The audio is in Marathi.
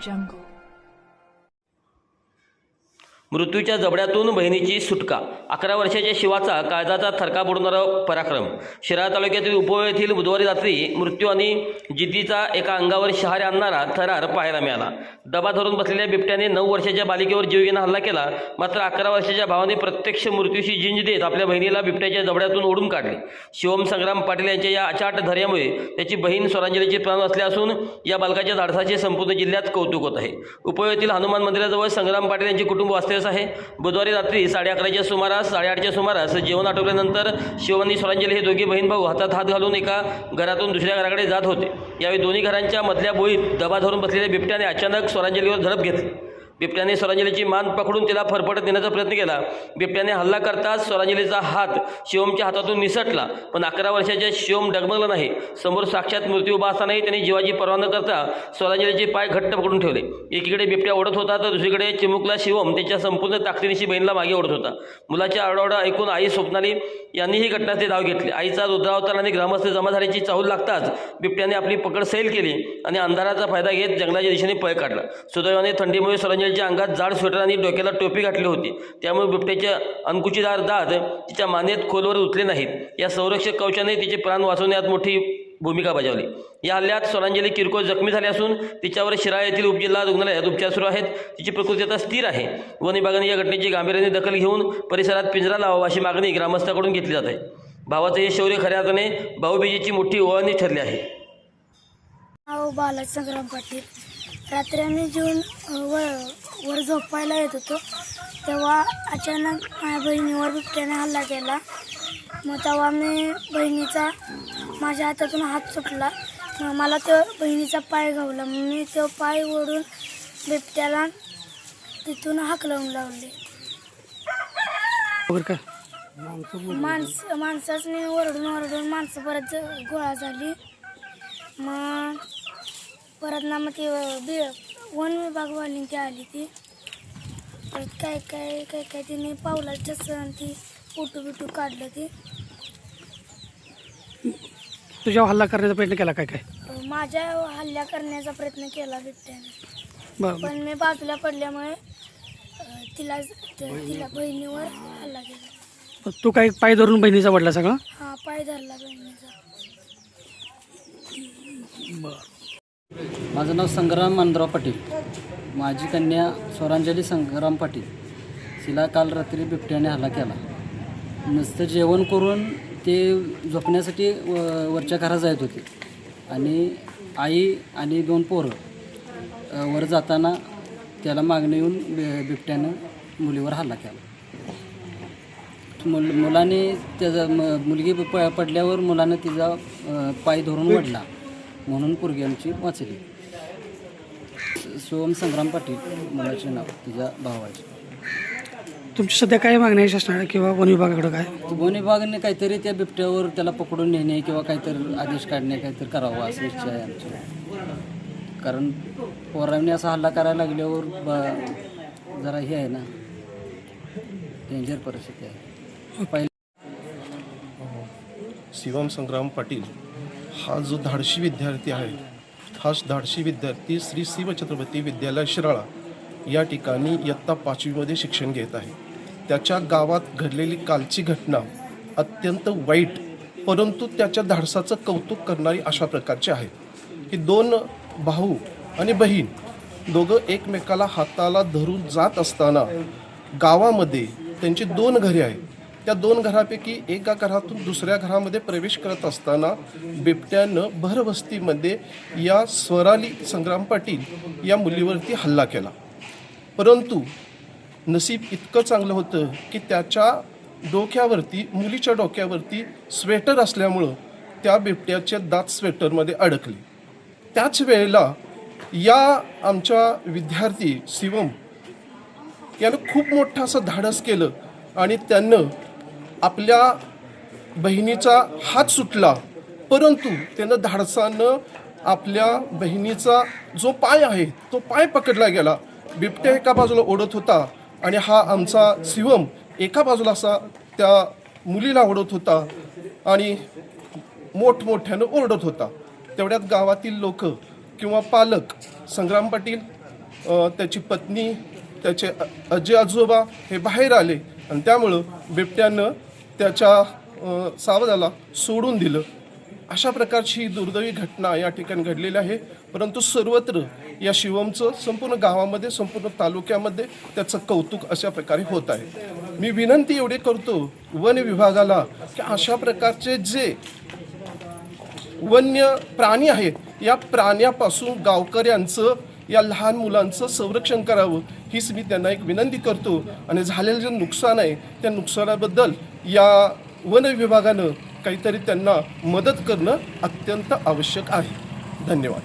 jungle. मृत्यूच्या जबड्यातून बहिणीची सुटका. अकरा वर्षाच्या शिवाचा काळजाचा थरका बुडणारा पराक्रम. शिराळा तालुक्यातील उपव येथील बुधवारी रात्री मृत्यू आणि जिद्दीचा एका अंगावर शहारे आणणारा थरार पाहायला मिळाला. दबा धरून बसलेल्या बिबट्याने नऊ वर्षाच्या बालिकेवर जीवघेणा हल्ला केला. मात्र अकरा वर्षाच्या भावाने प्रत्यक्ष मृत्यूशी झिंज देत आपल्या बहिणीला बिबट्याच्या जबड्यातून ओढून काढले. शिवम संग्राम पाटील यांच्या या अचाट धैर्यामुळे त्याची बहीण स्वरांजलीचे प्राण वाचले असून या बालकाच्या धाडसाचे संपूर्ण जिल्ह्यात कौतुक होत आहे. उपवेतील हनुमान मंदिराजवळ संग्राम पाटील यांचे कुटुंब वास्तव्यास आहे. बुधवारी रात्री साडे अकराच्या सुमारास साडेआठच्या सुमारास जेवण आटवल्यानंतर शिवम आणि स्वरांजली हे दोघे बहीण भाऊ हातात हात घालून एका घरातून दुसऱ्या घराकडे जात होते. यावेळी दोन्ही घरांच्या मधल्या बोळीत दबा धरून बसलेल्या बिबट्याने अचानक स्वरांजलीवर झडप घेतली. बिबट्याने स्वरांजलीची मान पकडून तिला फरफटत नेण्याचा प्रयत्न केला. बिबट्याने हल्ला करताच स्वरांजलीचा हात शिवमच्या हातातून निसटला. पण अकरा वर्षाच्या शिवम डगमगला नाही. समोर साक्षात मृत्यू उभा असतानाही त्यांनी जीवाची पर्वा न करता स्वरांजलीचे पाय घट्ट पकडून ठेवले. एकीकडे बिबट्या ओढत होता तर दुसरीकडे चिमुकला शिवम त्याच्या संपूर्ण ताकदीनिशी बहिणीला मागे ओढत होता. मुलाच्या आरडाओरडा ऐकून आई स्वप्नाली यांनी ही घटनास्थळी धाव घेतली. आईचा रुद्रावतार आणि ग्रामस्थ जमा झाल्याची चाहूल लागताच बिबट्याने आपली पकड सैल केली आणि अंधाराचा फायदा घेत जंगलाच्या दिशेने पळ काढला. सुदैवाने थंडीमुळे बिबट्याच्या अंगात जाड स्वेटर आणि डोक्याला टोपी घातली होती. त्यामुळे बिबट्याच्या अंकुचीदार दात तिच्या मानेत खोलवर उतले नाहीत. या संरक्षक कवचाने तिचे प्राण वाचवण्यात मोठी भूमिका बजावली. या हल्ल्यात स्वरांजली किरकोळ जखमी झाली असून तिच्यावर शिराळा येथील उपजिल्हा रुग्णालयात उपचार सुरू आहेत. तिची प्रकृती आता स्थिर आहे. वन विभागाने या घटनेची गांभीर्याने दखल घेऊन परिसरात पिंजरा लावावा अशी मागणी ग्रामस्थाकडून घेतली जात आहे. भावाचं हे शौर्य खऱ्या अर्थाने भाऊबीजेची मोठी ओळणी ठरली आहे. नाव संग्राम पाटील. रात्री आम्ही जेवण वर झोपायला येत होतो. तेव्हा अचानक माझ्या बहिणीवर बिबट्याने हल्ला केला. मग तेव्हा मी बहिणीचा माझ्या हातातून हात सुटला. मग मला तो बहिणीचा पाय घावला. मग मी तो पाय ओढून बिबट्याला तिथून हाकलवून लावले. वगैरे काय? माणस माणसाने ओरडून ओरडून माणसं परत गोळा झाली. मग परत ना मग ते बि वन विभागवाली ती आली ती. परत काय काय काय काय तिने पावलाच्या सण ती फोटो बिटू काढलं ती. तुझ्यावर हल्ला करण्याचा प्रयत्न केला काय काय? अं, माझ्या हल्ला करण्याचा प्रयत्न केला बिबट्याने. बरं पण मी बाजूला पडल्यामुळे अं, तिला तिला बहिणीवर हल्ला केला. तू काय पाय धरून बहिणीचा वडला सगळं? हा पाय धरला बहिणीचा. माझं नाव संग्राम मानदराव पाटील. माझी कन्या स्वरांजली संग्राम पाटील तिला काल रात्री बिबट्याने हल्ला केला. नुसतं जेवण करून ते झोपण्यासाठी व वरच्या घरात जात होते. आणि आई आणि दोन पोरं वर जाताना त्याला मागणं येऊन बि बिबट्यानं मुलीवर हल्ला केला. मुल मुलाने त्याचा म मुलगी प पडल्यावर मुलानं तिचा पाय धरून वडला म्हणून पोरगी आमची वाचली. सोम संग्राम पाटील मुलाचे नाव तिच्या भावाचे. तुमची सध्या काय मागणी आहे शासनाला किंवा वन विभागाकडे काय? वन विभागाने काहीतरी त्या बिबट्यावर त्याला पकडून नेणे किंवा काहीतरी आदेश काढणे काहीतरी करावं असं इच्छा आहे आमची. कारण पोरांनी असा हल्ला करायला लागल्यावर ब जरा हे आहे ना डेंजर परिस्थिती आहे. पहिले शिवम संग्राम पाटील हा जो धाडशी विद्यार्थी आहे हा धाडशी विद्यार्थी श्री शिवछत्रपती विद्यालय शिराळा या ठिकाणी इयत्ता पाचवीमध्ये शिक्षण घेत आहे. त्याच्या गावात घडलेली कालची घटना अत्यंत वाईट परंतु त्याच्या धाडसाचं कौतुक करणारी अशा प्रकारची आहे. की दोन भाऊ आणि बहीण दोघं एकमेकाला हाताला धरून जात असताना गावामध्ये त्यांची दोन घरे आहेत. त्या दोन घरापैकी एका घरातून दुसऱ्या घरामध्ये प्रवेश करत असताना बिबट्यानं भरवस्तीमध्ये या स्वराली संग्राम पाटील या मुलीवरती हल्ला केला. परंतु नसीब इतकं चांगलं होतं की त्याच्या डोक्यावरती मुलीच्या डोक्यावरती स्वेटर असल्यामुळं त्या बिबट्याचे दात स्वेटरमध्ये अडकले. त्याच वेळेला या आमच्या विद्यार्थी शिवम यानं खूप मोठं असं धाडस केलं आणि त्यांनं आपल्या बहिणीचा हात सुटला परंतु त्यानं धाडसानं आपल्या बहिणीचा जो पाय आहे तो पाय पकडला गेला. बिबट्या एका बाजूला ओढत होता आणि हा आमचा शिवम एका बाजूला असा त्या मुलीला ओढत होता आणि मोठमोठ्यानं ओरडत होता. तेवढ्यात गावातील लोक किंवा पालक संग्राम पाटील त्याची पत्नी त्याचे अ- आजी आजोबा हे बाहेर आले. आणि त्यामुळं बिबट्यानं त्याच्या सावधाला सोडून दिलं. अशा प्रकारची ही दुर्दैवी घटना या ठिकाणी घडलेली आहे. परंतु सर्वत्र या शिवमचं संपूर्ण गावामध्ये संपूर्ण तालुक्यामध्ये त्याचं कौतुक अशा प्रकारे होत आहे. मी विनंती एवढी करतो वन विभागाला की अशा प्रकारचे जे वन्य प्राणी आहेत या प्राण्यापासून गावकऱ्यांचं या लहान मुलांचं संरक्षण करावं हीच मी त्यांना एक विनंती करतो. आणि झालेलं जे नुकसान आहे त्या नुकसानाबद्दल या वन विभागानं काहीतरी त्यांना मदत करणं अत्यंत आवश्यक आहे. धन्यवाद.